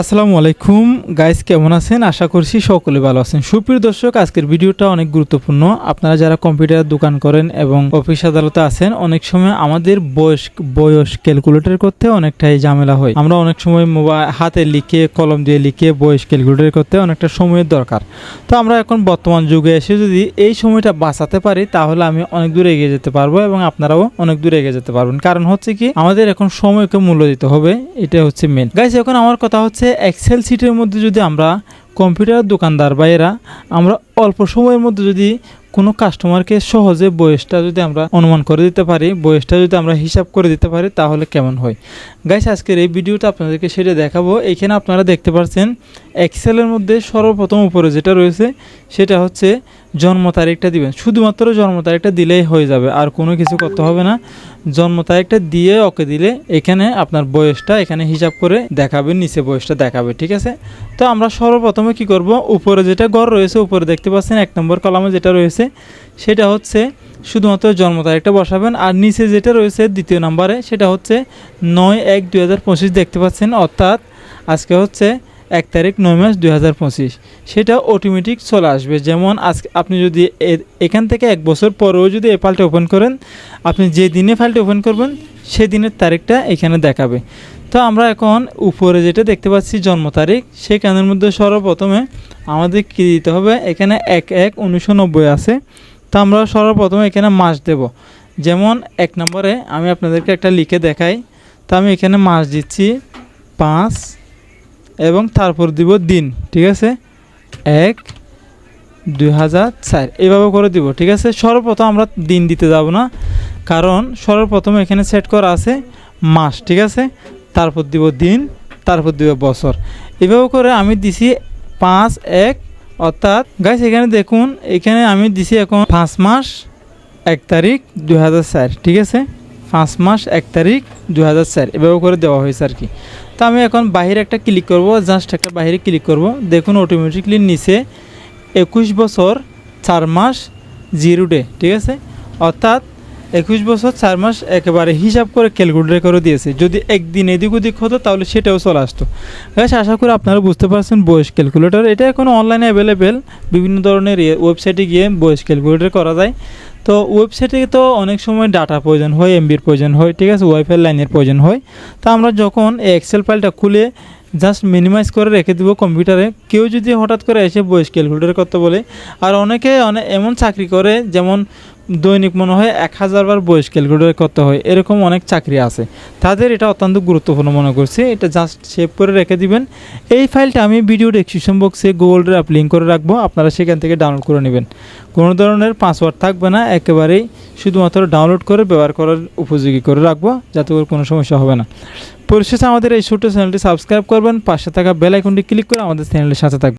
আসসালামু আলাইকুম। গাইস কেমন আছেন? আশা করছি সকলে ভালো আছেন। সুপ্রিয় দর্শক, আজকের ভিডিওটা অনেক গুরুত্বপূর্ণ। আপনারা যারা কম্পিউটার দোকান করেন এবং অফিস আদালতে আছেন, অনেক সময় আমাদের বয়স বয়স ক্যালকুলেটর করতে অনেকটাই ঝামেলা হয়। আমরা অনেক সময় মোবাইল হাতে লিখে, কলম দিয়ে লিখে বয়স ক্যালকুলেটর করতে অনেকটা সময়ের দরকার। তো আমরা এখন বর্তমান যুগে এসে যদি এই সময়টা বাঁচাতে পারি, তাহলে আমি অনেক দূর এগিয়ে যেতে পারব এবং আপনারাও অনেক দূরে এগিয়ে যেতে পারবেন। কারণ হচ্ছে কি, আমাদের এখন সময়কে মূল্য দিতে হবে। এটা হচ্ছে মেন গাইস এখন আমার কথা হচ্ছে এক্সেল সিটের মধ্যে যদি আমরা কম্পিউটার দোকানদার বা এরা আমরা অল্প সময়ের মধ্যে যদি কোনো কাস্টমারকে সহজে বয়সটা যদি আমরা অনুমান করে দিতে পারি, বয়সটা যদি আমরা হিসাব করে দিতে পারি, তাহলে কেমন হয়? গাইস আজকের এই ভিডিওটা আপনাদেরকে সেটা দেখাবো। এখানে আপনারা দেখতে পাচ্ছেন এক্সেলের মধ্যে সর্বপ্রথম উপরে যেটা রয়েছে, সেটা হচ্ছে জন্ম তারিখটা দিবেন। শুধুমাত্র জন্ম তারিখটা দিলেই হয়ে যাবে, আর কোনো কিছু করতে হবে না। জন্ম তারিখটা দিয়ে ওকে দিলে এখানে আপনার বয়সটা এখানে হিসাব করে দেখাবে, নিচে বয়সটা দেখাবে, ঠিক আছে? তো আমরা সর্বপ্রথমে কি করব? উপরে যেটা ঘর রয়েছে, উপরে দেখতে পাচ্ছেন এক নম্বর কলামে যেটা রয়েছে, সেটা হচ্ছে শুধুমাত্র জন্ম তারিখটা বসাবেন, আর নিচে যেটা রয়েছে দ্বিতীয় নম্বরে, সেটা হচ্ছে নয় এক পঁচিশ দেখতে পাচ্ছেন, অর্থাৎ আজকে হচ্ছে এক তারিখ নয় মাস দুই হাজার পঁচিশ। সেটা অটোমেটিক চলে আসবে। যেমন আজকে আপনি যদি এখান থেকে এক বছর পরেও যদি এই ফাইলটা ওপেন করেন, আপনি যে দিনে ফাইলটা ওপেন করবেন সেদিনের তারিখটা এখানে দেখাবে। তো আমরা এখন উপরে যেটা দেখতে পাচ্ছি, জন্ম তারিখ সেই সেখানের মধ্যে সর্বপ্রথমে আমাদের কী দিতে হবে? এখানে এক এক উনিশশো নব্বই আছে। তো আমরা সর্বপ্রথমে এখানে মাস দেব। যেমন এক নম্বরে আমি আপনাদেরকে একটা লিখে দেখাই। তো আমি এখানে মাস দিচ্ছি পাঁচ এবং তারপর দিব দিন, ঠিক আছে? এক, দুই হাজার চার। এইভাবে করে দিব, ঠিক আছে? সর্বপ্রথম আমরা দিন দিতে যাব না, কারণ সর্বপ্রথম এখানে সেট করা আছে মাস, ঠিক আছে? তারপর দিব দিন, তারপর দিব বছর। এভাবে করে আমি দিছি পাঁচ, এক, অর্থাৎ গাইস এখানে দেখুন, এখানে আমি দিছি এখন পাঁচ মাস, এক তারিখ দুই হাজার চার, ঠিক আছে? পাঁচ মাস, এক তারিখ দু হাজার চার। এভাবে করে দেওয়া হয়েছে আর কি। তো আমি এখন বাহিরে একটা ক্লিক করব জাস্ট একটা বাহিরে ক্লিক করব। দেখুন অটোমেটিকলি নিচে একুশ বছর, চার মাস জিরো ডে ঠিক আছে? অর্থাৎ একুশ বছর, চার মাস একেবারে হিসাব করে ক্যালকুলেটর করে দিয়েছে। যদি একদিন এদিক ওদিক হতো, তাহলে সেটাও চলে আসতো। বেশ আশা করি আপনারা বুঝতে পারছেন বয়স ক্যালকুলেটর এটা এখন অনলাইনে অ্যাভেলেবেল বিভিন্ন ধরনের ওয়েবসাইটে গিয়ে বয়স ক্যালকুলেটর করা যায়। তো ওয়েবসাইটে তো অনেক সময় ডাটা প্রয়োজন হয় এমবির প্রয়োজন হয়, ঠিক আছে? ওয়াইফাই লাইনের প্রয়োজন হয়। তো আমরা যখন এক্সেল ফাইলটা খুলে জাস্ট মিনিমাইজ করে রেখে দেবো কম্পিউটারে কেউ যদি হঠাৎ করে এসে বয়স ক্যালকুলেটর করতে বলে, আর অনেকে অনেক এমন চাকরি করে, যেমন দৈনিক মনে হয় এক হাজার বার বয়স ক্যালকুলেট করতে হয়। এরকম অনেক চাকরি আছে। তাদের এটা অত্যন্ত গুরুত্বপূর্ণ মনে করছি। এটা জাস্ট সেভ করে রেখে দিবেন। এই ফাইলটা আমি ভিডিও ডেসক্রিপশন বক্সে গুগল ড্রাইভ লিঙ্ক করে রাখব। আপনারা সেখান থেকে ডাউনলোড করে নেবেন। কোনো ধরনের পাসওয়ার্ড থাকবে না। একেবারেই শুধুমাত্র ডাউনলোড করে ব্যবহার করার উপযোগী করে রাখব, যাতে করে কোনো সমস্যা হবে না। পরিশেষে আমাদের এই ছোট্ট চ্যানেলটি সাবস্ক্রাইব করবেন। পাশে থাকা বেল আইকনটি ক্লিক করে আমাদের চ্যানেলের সাথে থাকবেন।